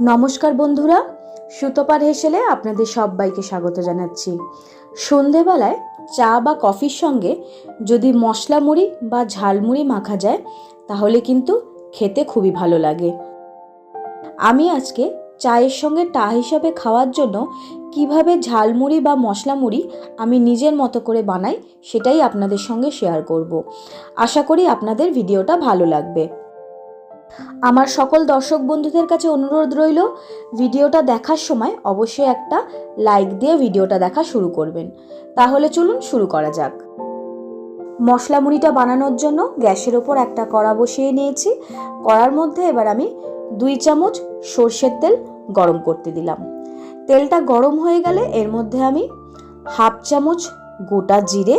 নমস্কার বন্ধুরা, সুতোপার হেসেলে আপনাদের সবাইকে স্বাগত জানাচ্ছি। সন্ধেবেলায় চা বা কফির সঙ্গে যদি মশলা মুড়ি বা ঝালমুড়ি মাখা যায়, তাহলে কিন্তু খেতে খুবই ভালো লাগে। আমি আজকে চায়ের সঙ্গে টা হিসাবে খাওয়ার জন্য কীভাবে ঝালমুড়ি বা মশলা মুড়ি আমি নিজের মতো করে বানাই, সেটাই আপনাদের সঙ্গে শেয়ার করব। আশা করি আপনাদের ভিডিওটা ভালো লাগবে। আমার সকল দর্শক বন্ধুদের কাছে অনুরোধ রইল, ভিডিওটা দেখার সময় অবশ্যই একটা লাইক দিয়ে ভিডিওটা দেখা শুরু করবেন। তাহলে চলুন শুরু করা যাক। মশলা মুড়িটা বানানোর জন্য গ্যাসের ওপর একটা কড়া বসিয়ে নিয়েছি। কড়ার মধ্যে এবার আমি দুই চামচ সর্ষের তেল গরম করতে দিলাম। তেলটা গরম হয়ে গেলে এর মধ্যে আমি হাফ চামচ গোটা জিরে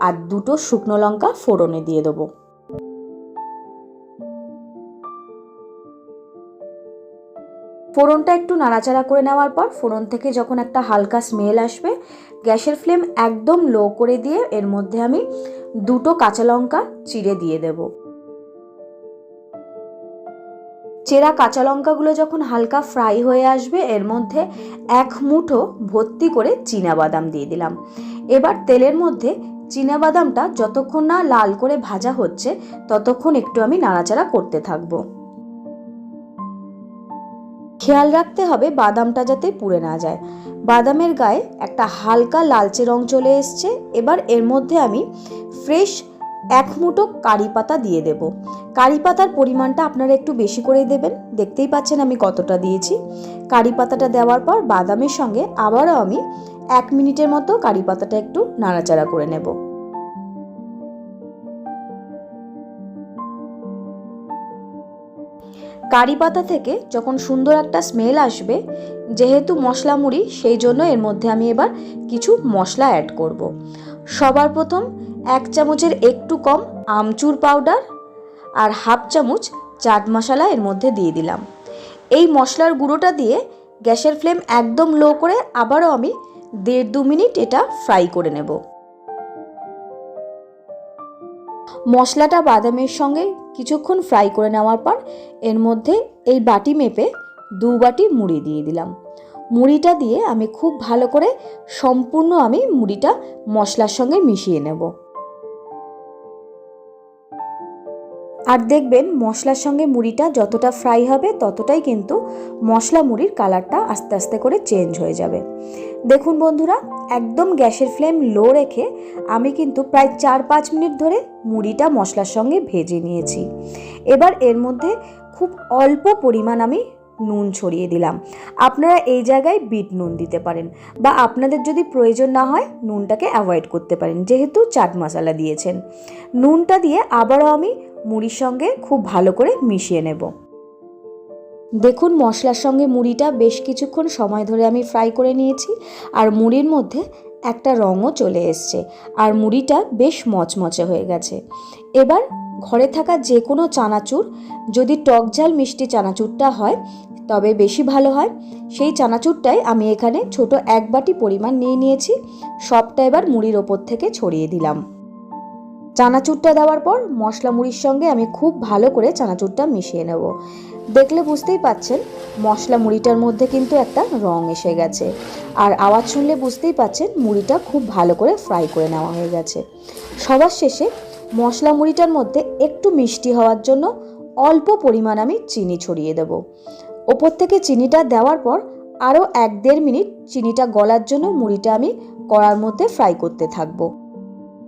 আর দুটো শুকনো লঙ্কা ফোড়নে দিয়ে দেবো। ফোড়নটা একটু নাড়াচাড়া করে নেওয়ার পর ফোড়ন থেকে যখন একটা হালকা স্মেল আসবে, গ্যাসের ফ্লেম একদম লো করে দিয়ে এর মধ্যে আমি দুটো কাঁচা লঙ্কা চিড়ে দিয়ে দেব। চেরা কাঁচা লঙ্কাগুলো যখন হালকা ফ্রাই হয়ে আসবে, এর মধ্যে এক মুঠো ভর্তি করে বাদাম দিয়ে দিলাম। এবার তেলের মধ্যে বাদামটা যতক্ষণ না লাল করে ভাজা হচ্ছে, ততক্ষণ একটু আমি নাড়াচাড়া করতে থাকব। খেয়াল রাখতে হবে বাদামটা যাতে পুড়ে না যায়। বাদামের গায়ে একটা হালকা লালচে রং চলে এসছে। এবার এর মধ্যে আমি ফ্রেশ এক মুঠো কারি পাতা দিয়ে দেব। কারি পাতার পরিমাণটা আপনারা একটু বেশি করে দেবেন। দেখতেই পাচ্ছেন আমি কতটা দিয়েছি। কারি পাতাটা দেওয়ার পর বাদামের সঙ্গে আবারও আমি এক মিনিটের মতো কারি পাতাটা একটু নাড়াচাড়া করে নেব। কারি পাতা থেকে যখন সুন্দর একটা স্মেল আসবে, যেহেতু মশলা মুড়ি, সেই জন্য এর মধ্যে আমি এবার কিছু মশলা অ্যাড করব। সবার প্রথম এক চামচের একটু কম আমচুর পাউডার আর হাফ চামচ চাট মশলা এর মধ্যে দিয়ে দিলাম এই মশলার গুঁড়োটা দিয়ে গ্যাসের ফ্লেম একদম লো করে আবারও আমি দেড় দু মিনিট এটা ফ্রাই করে নেব মশলাটা বাদামের সঙ্গে কিছুক্ষণ ফ্রাই করে নেওয়ার পর এর মধ্যে এই বাটি মেপে দু বাটি মুড়ি দিয়ে দিলাম। মুড়িটা দিয়ে আমি খুব ভালো করে সম্পূর্ণ আমি মুড়িটা মশলার সঙ্গে মিশিয়ে নেব। আর দেখবেন মশলার সঙ্গে মুড়িটা যতটা ফ্রাই হবে ততটাই কিন্তু মশলা মুড়ির কালারটা আস্তে আস্তে করে চেঞ্জ হয়ে যাবে। দেখুন বন্ধুরা, একদম গ্যাসের ফ্লেম লো রেখে আমি কিন্তু প্রায় চার পাঁচ মিনিট ধরে মুড়িটা মশলার সঙ্গে ভেজে নিয়েছি। এবার এর মধ্যে খুব অল্প পরিমাণ আমি নুন ছড়িয়ে দিলাম। আপনারা এই জায়গায় বিট নুন দিতে পারেন বা আপনাদের যদি প্রয়োজন না হয় নুনটাকে অ্যাভয়েড করতে পারেন, যেহেতু চাট মশলা দিয়েছেন। নুনটা দিয়ে আবারও আমি মুড়ির সঙ্গে খুব ভালো করে মিশিয়ে নেব। দেখুন, মশলার সঙ্গে মুড়িটা বেশ কিছুক্ষণ সময় ধরে আমি ফ্রাই করে নিয়েছি আর মুড়ির মধ্যে একটা রঙও চলে এসছে আর মুড়িটা বেশ মচমচে হয়ে গেছে। এবার ঘরে থাকা যে কোনো চানাচুর, যদি টক ঝাল মিষ্টি চানাচুরটা হয়, তবে বেশি ভালো হয়। সেই চানাচুরটাই আমি এখানে ছোট এক বাটি পরিমাণ নিয়ে নিয়েছি। সবটা এবার মুড়ির ওপর থেকে ছড়িয়ে দিলাম। চানাচুরটা দেওয়ার পর মশলা মুড়ির সঙ্গে আমি খুব ভালো করে চানাচুরটা মিশিয়ে নেব। দেখলে বুঝতেই পাচ্ছেন, মশলা মুড়িটার মধ্যে কিন্তু একটা রং এসে গেছে। আর আওয়াজ শুনলে বুঝতেই পাচ্ছেন, মুড়িটা খুব ভালো করে ফ্রাই করে নেওয়া হয়ে গেছে। সবার শেষে মশলা মুড়িটার মধ্যে একটু মিষ্টি হওয়ার জন্য অল্প পরিমাণ আমি চিনি ছড়িয়ে দেব। ওপর থেকে চিনিটা দেওয়ার পর আরও এক দেড় মিনিট চিনিটা গলার জন্য মুড়িটা আমি কড়ার মধ্যে ফ্রাই করতে থাকব।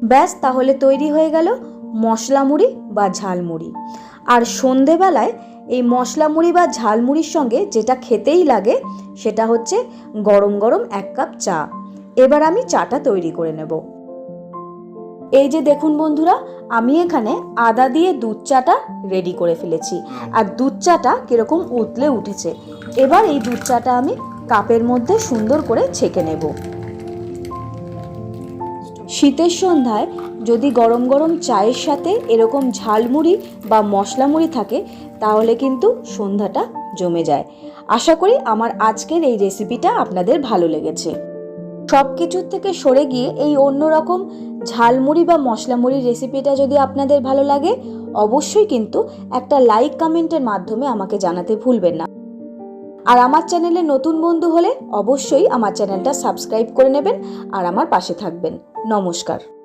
ব্যাস, তাহলে তৈরি হয়ে গেল মশলা মুড়ি বা ঝালমুড়ি। আর সন্ধেবেলায় এই মশলা মুড়ি বা ঝালমুড়ির সঙ্গে যেটা খেতেই লাগে, সেটা হচ্ছে গরম গরম এক কাপ চা। এবার আমি চাটা তৈরি করে নেব। এই যে দেখুন বন্ধুরা, আমি এখানে আদা দিয়ে দুধ চাটা রেডি করে ফেলেছি। আর দুধ চাটা কীরকম উতলে উঠেছে। এবার এই দুধ চাটা আমি কাপের মধ্যে সুন্দর করে ছেঁকে নেব। শীতের সন্ধ্যায় যদি গরম গরম চায়ের সাথে এরকম ঝালমুড়ি বা মশলা মুড়ি থাকে, তাহলে কিন্তু সন্ধ্যাটা জমে যায়। আশা করি আমার আজকের এই রেসিপিটা আপনাদের ভালো লেগেছে। সব কিছুর থেকে সরে গিয়ে এই অন্যরকম ঝালমুড়ি বা মশলা মুড়ির রেসিপিটা যদি আপনাদের ভালো লাগে, অবশ্যই কিন্তু একটা লাইক কমেন্টের মাধ্যমে আমাকে জানাতে ভুলবেন না। আর আমার চ্যানেলে নতুন বন্ধু হলে অবশ্যই আমার চ্যানেলটা সাবস্ক্রাইব করে নেবেন আর আমার পাশে থাকবেন। নমস্কার।